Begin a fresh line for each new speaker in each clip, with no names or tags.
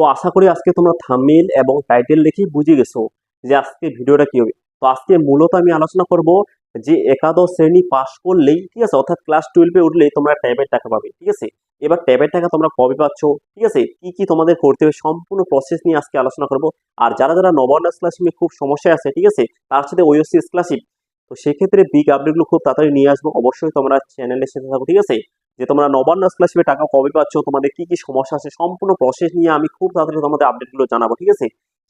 তো আশা করি আজকে তোমরা থাম্বনেল এবং টাইটেল দেখে বুঝে গেছো যে আজকে ভিডিওটা কি হবে। তো আজকে মূলত আমি আলোচনা করব যে একাদশ শ্রেণি পাশ করলেই, ঠিক আছে, অর্থাৎ ক্লাস টুয়েলভে উঠলেই তোমরা ট্যাবের টাকা পাবে, ঠিক আছে? এবার ট্যাবের টাকা তোমরা কবে পাচ্ছ, ঠিক আছে? কি কি তোমাদের করতে হবে সম্পূর্ণ প্রসেস নিয়ে আজকে আলোচনা করব। আর যারা যারা নবান্ন স্কলারশিপে খুব সমস্যা আছে, ঠিক আছে, তার সাথে ওইএসসি স্কলারশিপ তো সেক্ষেত্রে বিগ আপডেটগুলো খুব তাড়াতাড়ি নিয়ে আসব। অবশ্যই তোমরা চ্যানেলের সাথে থাকো, ঠিক আছে? যে তোমরা নবান্ন স্কলারশিপে টাকা কবে পাচ্ছ, তোমাদের কি কি সমস্যা আছে, সম্পূর্ণ প্রসেস নিয়ে আমি খুব তাড়াতাড়ি তোমাদের আপডেটগুলো জানাব, ঠিক আছে?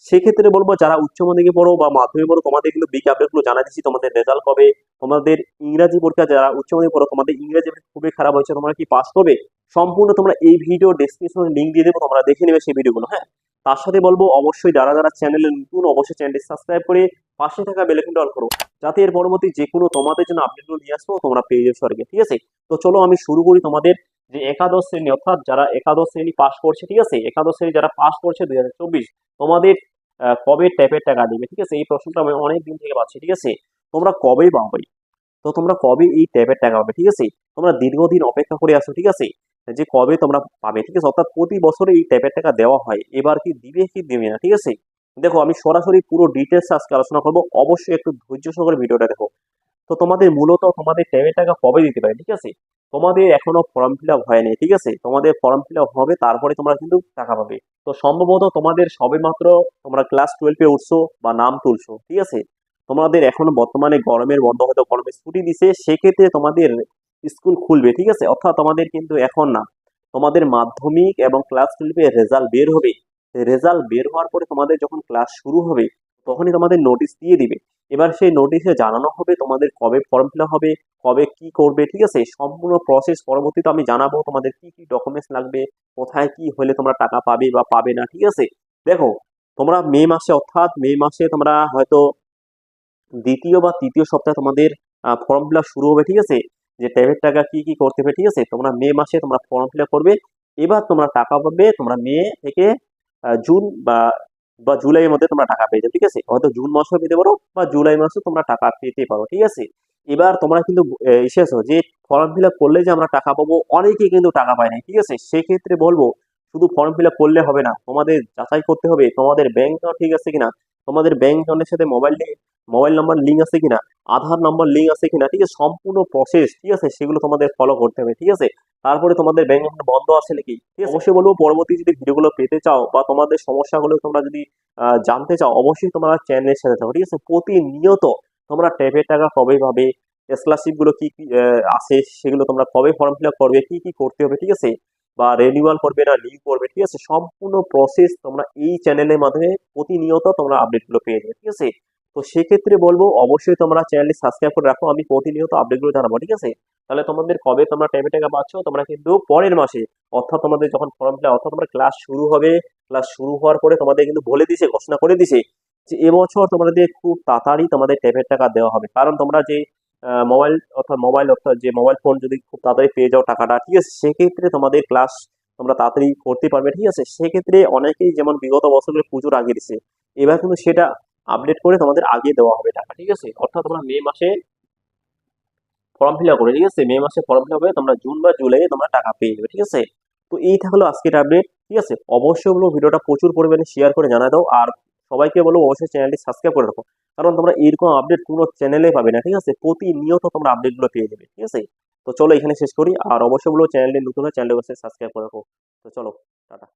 সেক্ষেত্রে বলব, যারা উচ্চ মাধ্যমিকে পড়ো বা মাধ্যমিক পড়ো, তোমাদের কিন্তু বিগ আপডেটগুলো জানা দিচ্ছি, তোমাদের রেজাল্ট কবে তোমাদের ইংরাজি পরীক্ষা, যারা উচ্চ মাধ্যমিক পড়ো, তোমাদের ইংরাজি খুবই খারাপ হয়েছে, তোমরা কি পাস করবে? সম্পূর্ণ তোমরা এই ভিডিও ডেসক্রিপশনে লিঙ্ক দিয়ে দেবো, তোমরা দেখে নেবে সেই ভিডিওগুলো হ্যাঁ? তার সাথে বলব, অবশ্যই যারা যারা চ্যানেলে নতুন, অবশ্যই চ্যানেলটি সাবস্ক্রাইব করে পাশে থাকা বেলাইকনটা অন করো, যাতে এর পরবর্তী যে কোনো তোমাদের জন্য আপডেটগুলো নিয়ে আসব, তোমরা পেয়ে যাবে স্বর্গে, ঠিক আছে? তো চলো আমি শুরু করি তোমাদের যে একাদশ শ্রেণি, অর্থাৎ যারা একাদশ শ্রেণি পাস করছে, ঠিক আছে? একাদশ শ্রেণি যারা পাস করছে দুই হাজার চব্বিশ, তোমাদের কবে ট্যাপের টাকা দেবে, ঠিক আছে? এই প্রশ্নটা আমি অনেক দিন থেকে পাচ্ছি, ঠিক আছে? তোমরা কবে পাবে? তো তোমরা কবে এই ট্যাপের টাকা পাবে, ঠিক আছে? তোমরা দীর্ঘদিন অপেক্ষা করে আসো ঠিক আছে? যে কবে তোমরা পাবে, ঠিক আছে? অর্থাৎ প্রতি বছরে এই ট্যাপের টাকা দেওয়া হয়। এবার কি দিবে কি দেবে না, ঠিক আছে? দেখো, আমি সরাসরি পুরো ডিটেলস আজকে আলোচনা করব। অবশ্যই একটু ধৈর্য সহকারে ভিডিওটা দেখো। তো তোমাদের মূলত তোমাদের ট্যাবের টাকা কবে দিতে পারে, ঠিক আছে? তোমাদের এখনও ফর্ম ফিল আপ হয়নি, ঠিক আছে? তোমাদের ফর্ম ফিল আপ হবে, তারপরে তোমরা কিন্তু টাকা পাবে। তো সম্ভবত তোমাদের সবে মাত্র তোমরা ক্লাস টুয়েলভে উঠছো বা নাম তুলছো, ঠিক আছে? তোমাদের এখন বর্তমানে গরমের বন্ধ হয়তো গরমের ছুটি দিছে, সেক্ষেত্রে তোমাদের স্কুল খুলবে, ঠিক আছে? অর্থাৎ তোমাদের কিন্তু এখন না, তোমাদের মাধ্যমিক এবং ক্লাস টুয়েলভে রেজাল্ট বের হবে। রেজাল্ট বের হওয়ার পরে তোমাদের যখন ক্লাস শুরু হবে, তখনই তোমাদের নোটিশ দিয়ে দিবে। এবার সেই নোটিশে জানানো হবে তোমাদের কবে ফর্ম ফিল হবে, কবে কি করবে, ঠিক আছে? সম্পূর্ণ প্রসেস পরবর্তীতে আমি জানাব তোমাদের কি কি ডকুমেন্টস লাগবে, কোথায় কি হলে তোমরা টাকা পাবে বা পাবে না, ঠিক আছে? দেখো, তোমরা মে মাসে, অর্থাৎ মে মাসে তোমরা হয়তো দ্বিতীয় বা তৃতীয় সপ্তাহে তোমাদের ফর্ম ফিল শুরু হবে, ঠিক আছে? যে ট্যাবের টাকা কি কি করতে হবে, ঠিক আছে? তোমরা মে মাসে তোমরা ফর্ম ফিল করবে। এবার তোমরা টাকা পাবে, তোমরা মে থেকে জুন বা বা জুলাইয়ের মধ্যে তোমরা টাকা পেয়ে যাবে, ঠিক আছে? হয়তো জুন মাসেও পেতে পারো বা জুলাই মাসে তোমরা টাকা পেতে পারো, ঠিক আছে? এবার তোমরা কিন্তু আসো যে ফর্ম ফিল করলে যে আমরা টাকা পাবো, অনেকেই কিন্তু টাকা পায় না, ঠিক আছে? সেক্ষেত্রে বলব, শুধু ফর্ম ফিল করলে হবে না। তোমাদের যাচাই করতে হবে, তোমাদের ব্যাংক ঠিক আছে কিনা? তোমাদের ব্যাংক অ্যাকাউন্টের সাথে মোবাইল মোবাইল নাম্বার লিঙ্ক আছে কিনা আধার নাম্বার লিঙ্ক আছে কিনা ঠিক আছে সম্পূর্ণ প্রসেস ঠিক আছে সেগুলো তোমাদের ফলো করতে হবে ঠিক আছে? তারপরে তোমাদের ব্যাংক অ্যাকাউন্ট বন্ধ আছে নাকি? ঠিক আছে। অবশ্যই বলব পরবর্তী যদি ভিডিওগুলো পেতে চাও বা তোমাদের সমস্যাগুলো তোমরা যদি জানতে চাও অবশ্যই তোমরা চ্যানেলের সাথে থাকো ঠিক আছে? প্রতিনিয়ত তোমরা ট্যাবের টাকা কবে পাবে স্কলারশিপগুলো কি কি আছে সেগুলো তোমরা কবে ফর্ম ফিল আপ করবে কি কি করতে হবে ঠিক আছে? বা রেনিউয়াল করবে না লিভ করবে, ঠিক আছে? সম্পূর্ণ প্রসেস তোমরা এই চ্যানেলের মাধ্যমে প্রতিনিয়ত তোমরা আপডেটগুলো পেয়ে যাবে, ঠিক আছে? তো সেক্ষেত্রে বলব, অবশ্যই তোমরা চ্যানেলটি সাবস্ক্রাইব করে রাখো, আমি প্রতিনিয়ত আপডেটগুলো জানাব, ঠিক আছে? তাহলে তোমাদের কবে তোমরা ট্যাবে টাকা পাচ্ছ, তোমরা কিন্তু পরের মাসে, অর্থাৎ তোমাদের যখন ফর্ম ফিল অর্থাৎ তোমার ক্লাস শুরু হবে ক্লাস শুরু হওয়ার পরে তোমাদের কিন্তু বলে দিছে ঘোষণা করে দিছে যে এবছর তোমাদের খুব তাড়াতাড়ি তোমাদের ট্যাবের টাকা দেওয়া হবে। কারণ তোমরা যে মোবাইল অর্থাৎ মোবাইল অর্থাৎ যে মোবাইল ফোন যদি খুব তাড়াতাড়ি পেয়ে যাও টাকাটা, ঠিক আছে? সেক্ষেত্রে তোমাদের ক্লাস তোমরা তাড়াতাড়ি করতে পারবে, ঠিক আছে? সেক্ষেত্রে অনেকেই যেমন বিগত বছরের পুজোর আগে দিছে, এবার কিন্তু সেটা আপডেট করে তোমাদের আগে দেওয়া হবে টাকা, ঠিক আছে? অর্থাৎ তোমরা মে মাসে ফর্ম ফিল করে, ঠিক আছে? মে মাসে ফর্ম ফিল হবে তোমরা জুন বা জুলাইয়ে তোমরা টাকা পেয়ে যাবে, ঠিক আছে? তো এই থাকল আজকের আপডেট ঠিক আছে? অবশ্যই বলো, ভিডিওটা প্রচুর পরিমাণে শেয়ার করে জানা দাও, আর সবাইকে বলো, অবশ্যই চ্যানেলটি সাবস্ক্রাইব করে রাখো। কারণ তোমরা এরকম আপডেট কোনো চ্যানেলে পাবে না, ঠিক আছে? প্রতিনিয়ত তোমরা আপডেটগুলো পেয়ে যাবে, ঠিক আছে? তো চলো এখানে শেষ করি, আর অবশ্যই বলো চ্যানেলটি নতুন হয় চ্যানেলটি অবশ্যই সাবস্ক্রাইব করে রাখো। তো চলো, টাটা।